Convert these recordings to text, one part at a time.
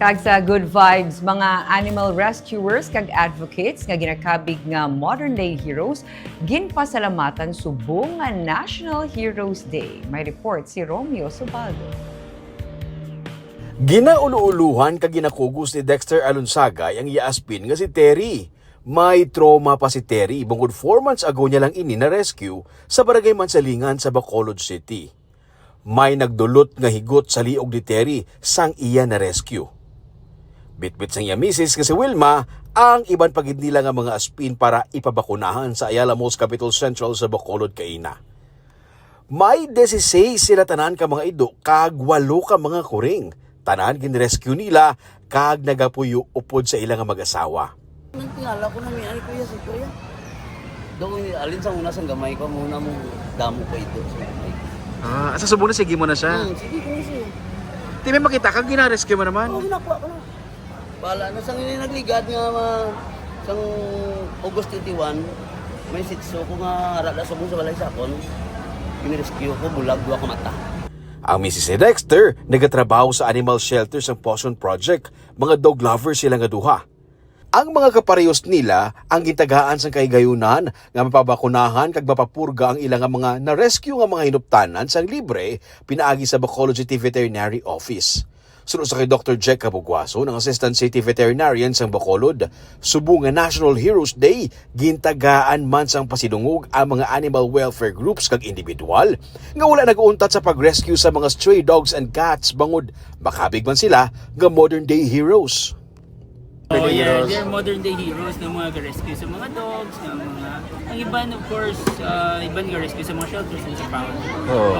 Kag sa Good Vibes, mga animal rescuers kag advocates nga ginakabig nga modern day heroes ginpasalamatan subong nga National Heroes Day. May report si Romeo Subaldo. Ginauluuluhan kag ginakugos ni Dexter Alonsagay ang iaaspin nga si Terry. May trauma pa si Terry bungod 4 months ago niya lang ini na rescue sa barangay Mansalingan sa Bacolod City. May nagdulot nga higot sa liog ni Terry sang iya na rescue. Bitbit sang iya misis nga si Wilma ang iban pagid nila nga mga aspin para ipabakunahan sa Ayala Malls Capital Central sa Bacolod kaina. May 16 sila tanan ka mga ido kag walo ka mga kuring. Tanan ginrescue nila kag nagapuyo upod sa ilang nga mag-asawa. Nang tingala ko na may kuya si kuya. Doon alin sa una sa gamay ko muna mo damo ko ito sa gamay. Ah, sa subo na sige mo na siya. Hmm, sige ko siya. Di may makita kang gina-rescue mo naman. Oo, nakuha ko na. Bala na sang ini nagligad nga ma sang August 21 may sitso ko nga ara sa sa balay sakon. Pinirescue ko bulag duwa ka mata. Ang Mrs. Dexter nagatrabaho sa animal shelter sa Potion Project. Mga dog lovers sila nga duha. Ang mga kaparehos nila ang gitagaan sa kaigayunan nga mapabakunahan kag mapapurga ang ilang mga na-rescue nga mga hinuptanan sang libre pinaagi sa Bacolod City Veterinary Office. Sunod sa kay Dr. Jack Cabugwaso ng Assistant City Veterinarian sang Bacolod, subo nga National Heroes Day, gintagaan man sang pasidungog ang mga animal welfare groups kag individual nga wala nag-uuntat sa pag-rescue sa mga stray dogs and cats bangod makabig man sila nga modern day heroes. Oh yeah, they're modern day heroes ng mga rescue sa mga dogs, ng mga ang iban of course, uh, iban rescue sa mga shelters and sa pound.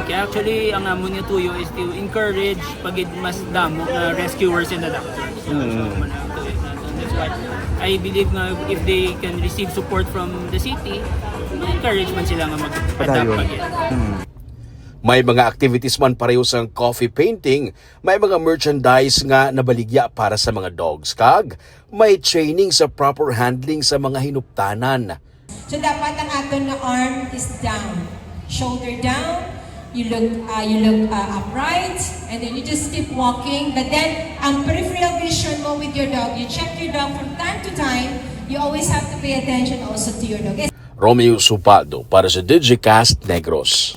Okay, actually ang amon nga tuyo is to encourage pagid mas damo na rescuers and doctors. So, so manang tuyo na. And that's why I believe nga if they can receive support from the city, encourage man sila nga mag-adapt pagid. May mga activities man pareho sang coffee painting, may mga merchandise nga nabaligya para sa mga dogs kag may training sa proper handling sa mga hinuptanan. So dapat ang aton nga arm is down. Shoulder down. You look uh, you look uh, upright and then you just keep walking. But then ang peripheral vision mo with your dog, you check your dog from time to time. You always have to pay attention also to your dog. Romeo Supaldo para sa Digicast Negros.